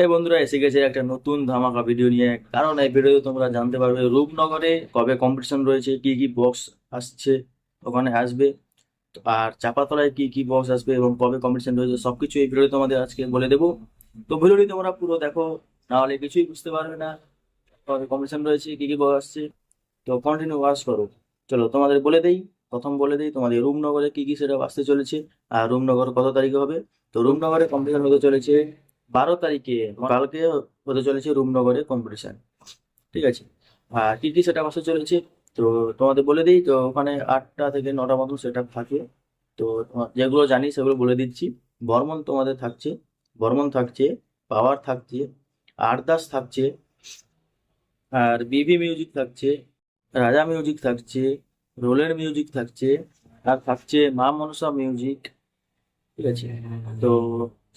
এই বন্ধুরা, এসে গেছে একটা নতুন ধামাকা ভিডিও নিয়ে। কারণ এই ভিডিওতে তোমরা জানতে পারবে রূপনগরে কবে কম্পিটিশন রয়েছে, কি কি বক্স আসছে, ওখানে আসবে, আর চাপাতলায় কি কি বক্স আসবে এবং কবে কম্পিটিশন রয়েছে, সবকিছু এই ভিডিওতে তোমাদের আজকে বলে দেবো। তো ভিডিওটি তোমরা পুরো দেখো নাহলে কিছুই বুঝতে পারবে না কবে কম্পিটিশন রয়েছে, কি কি বক্স আসছে। তো কন্টিনিউ ওয়াচ করো। চলো, তোমাদের বলে দেই, প্রথম বলে দেই, তোমাদের রূপনগরে কি কি সেটা আসতে চলেছে, আর রূপনগর কত তারিখে হবে? তো রূপনগরে কম্পিটিশন হতে চলেছে বারো তারিখে কালকে হতে চলেছে রূপনগরে কম্পিটিশন ঠিক আছে? আর কি কি সেটা আসতে চলেছে? তো তোমাদের বলে দিই, তো ওখানে আটটা থেকে নটা মতন সেট আপ থাকে। তো যেগুলো জানি সেগুলো বলে দিচ্ছি। বর্মন তোমাদের থাকছে। বর্মন থাকছে, পাওয়ার থাকছে, আরদাস থাকছে, আর বিভি মিউজিক থাকছে, রাজা মিউজিক থাকছে, রোলের মিউজিক থাকছে, আর থাকছে মা মনসা মিউজিক ঠিক আছে? তো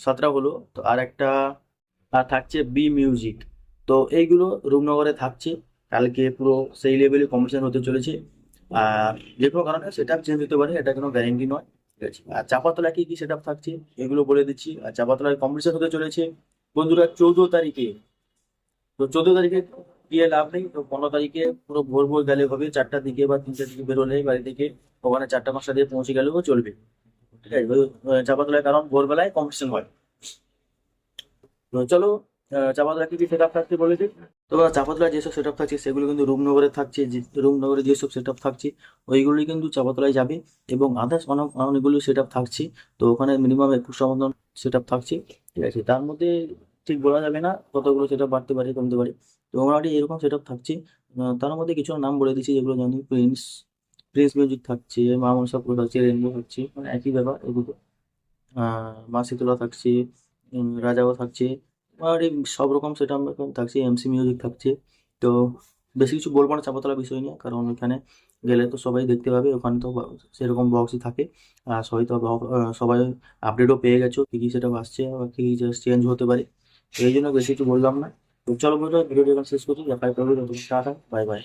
সাতটা হলো তো আর একটা আর থাকছে বি মিউজিক তো এইগুলো রূপনগরে থাকছে। কালকে পুরো সেই লেভেলে কম্পিটিশন হতে চলেছে। আর যে কোনো কারণে সেটা চেঞ্জ হতে পারে এটা কোনো গ্যারেন্টি নয়। ঠিক আছে? আর চাপাতলা কি কি সেট থাকছে? এগুলো বলে দিচ্ছি। আর চাপাতলায় কম্পিটিশন হতে চলেছে। বন্ধুরা চৌদ্দ তারিখে তো চোদ্দ তারিখে গিয়ে লাভ নেই। তো পনেরো তারিখে পুরো ভোর ভোর গেলে হবে। চারটার দিকে বা তিনটার দিকে বেরোলে বাড়ি থেকে ওখানে চারটা পাঁচটা দিয়ে পৌঁছে গেলেও চলবে। চাপাতলায় কারণ ভোরবেলায় কম্পিটিশন হয়। চলো চাপাতলা কি কি সেট আপ থাকছে বলে দিই? তো চাপাতলা যেসব সেট আপ থাকছে, সেগুলো কিন্তু রূপনগরে থাকছে রূপনগরে যেসব সেট আপ থাকছে, ওইগুলোই কিন্তু চাপাতলায় যাবে এবং আদার্স অনেক, অনেকগুলো সেট আপ থাকছে। তো ওখানে মিনিমাম একুশটা মতন সেট আপ থাকছে। ঠিক আছে, তার মধ্যে ঠিক বলা যাবে না কতগুলো সেট আপ বাড়তে পারে, কমতে পারে। তো মোটামুটি এরকম সেট আপ থাকছে তার মধ্যে কিছু নাম বলে দিচ্ছি, যেগুলো জানি প্রিন্স প্রিন্স মিউজিক থাকছে মা মনসা পুরো থাকছে রেনবো থাকছে মানে একই ব্যাপার এগুলো। আহ, মা শীতলা থাকছে রাজাও থাকছে আর এই সব রকম সেটা থাকছে এমসি মিউজিক থাকছে। তো বেশি কিছু বলব না চাপাতলা বিষয় নিয়ে কারণ ওখানে গেলে তো সবাই দেখতে পাবে ওখানে তো সেরকম বক্সই থাকে। আর সবাই তো সবাই আপডেটও পেয়ে গেছো কী কী সেটা আসছে বা কী কী চেঞ্জ হতে পারে। এই জন্য বেশি কিছু বললাম না। চলো বন্ধুরা ভিডিওটি শেষ করছি দেখা টাটা বাই বাই